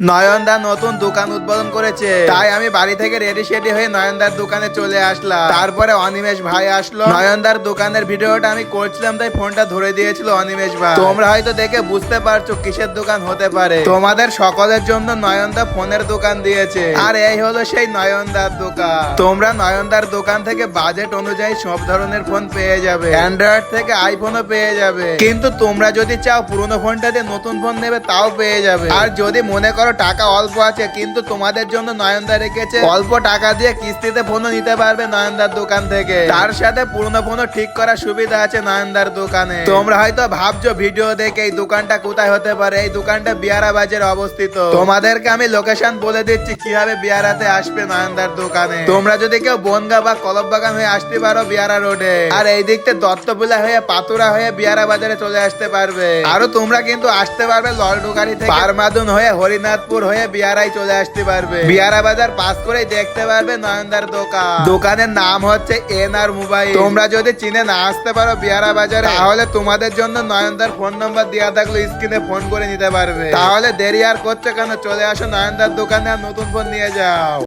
নয়নদা নতুন দোকান উদ্বোধন করেছে। তাই আমি বাড়ি থেকে রেডি সেডি হয়ে নয়নদার দোকানে চলে আসলাম। তারপরে অনিমেষ ভাই আসলো। নয়নদার দোকানের ভিডিওটা আমি করছিলাম, তাই ফোনটা ধরে দিয়েছিল অনিমেষ ভাই। তোমরা হয়তো দেখে বুঝতে পারছ কিসের দোকান হতে পারে। তোমাদের সকলের জন্য নয়নদা ফোনের দোকান দিয়েছে। আর এই হলো সেই নয়নদার দোকান। তোমরা নয়নদার দোকান থেকে বাজেট অনুযায়ী সব ধরনের ফোন পেয়ে যাবে। অ্যান্ড্রয়েড থেকে আইফোনও পেয়ে যাবে। কিন্তু তোমরা যদি চাও পুরোনো ফোনটা দিয়ে নতুন ফোন নেবে, তাও পেয়ে যাবে। আর যদি মনে করো টাকা অল্প আছে, কিন্তু তোমাদের জন্য নয়নদা রেখেছে। অল্প টাকা দিয়ে কিস্তিতে ফোনও নিতে পারবে নয়নদার দোকান থেকে। তার সাথে পুরোনো ফোনও ঠিক করার সুবিধা আছে নয়নদার দোকানে। তোমরা হয়তো ভাবছ, ভিডিও দেখে এই দোকানটা কোথায় হতে পারে? এই দোকানটা বিয়ারা বাজারে অবস্থিত। তোমাদেরকে আমি লোকেশন বলে দিচ্ছি, কীভাবে বিয়ারাতে আসবে নয়নদার দোকানে। তোমরা যদি কেউ বনগা বা কলব বাগান হয়ে আসতে পারো বিয়ারা রোডে। আর এই দিক থেকে দত্তপুলা হয়ে, পাতুরা হয়ে বিয়ারা বাজারে চলে আসতে পারবে। আরও তোমরা কিন্তু আসতে পারবে ললডুগাড়ি থেকে। পারমাদুন হয়ে হরিনাথপুর হয়ে বিয়ারাই চলে আসতে পারবে। বিয়ারা বাজার পাস করে দেখতে পারবে নয়নদার দোকান। দোকানের নাম হচ্ছে এন আর মোবাইল। তোমরা যদি চিনে না আসতে পারো বিয়ারা বাজারে, তাহলে তোমাদের জন্য নয়নদার ফোন নম্বর দেওয়া থাকলে স্ক্রিনে ফোন করে নিতে পারবে। তাহলে দেরি আর করছে কেন? চলে আসো নয়নদার দোকানে আর নতুন ফোন নিয়ে যাও।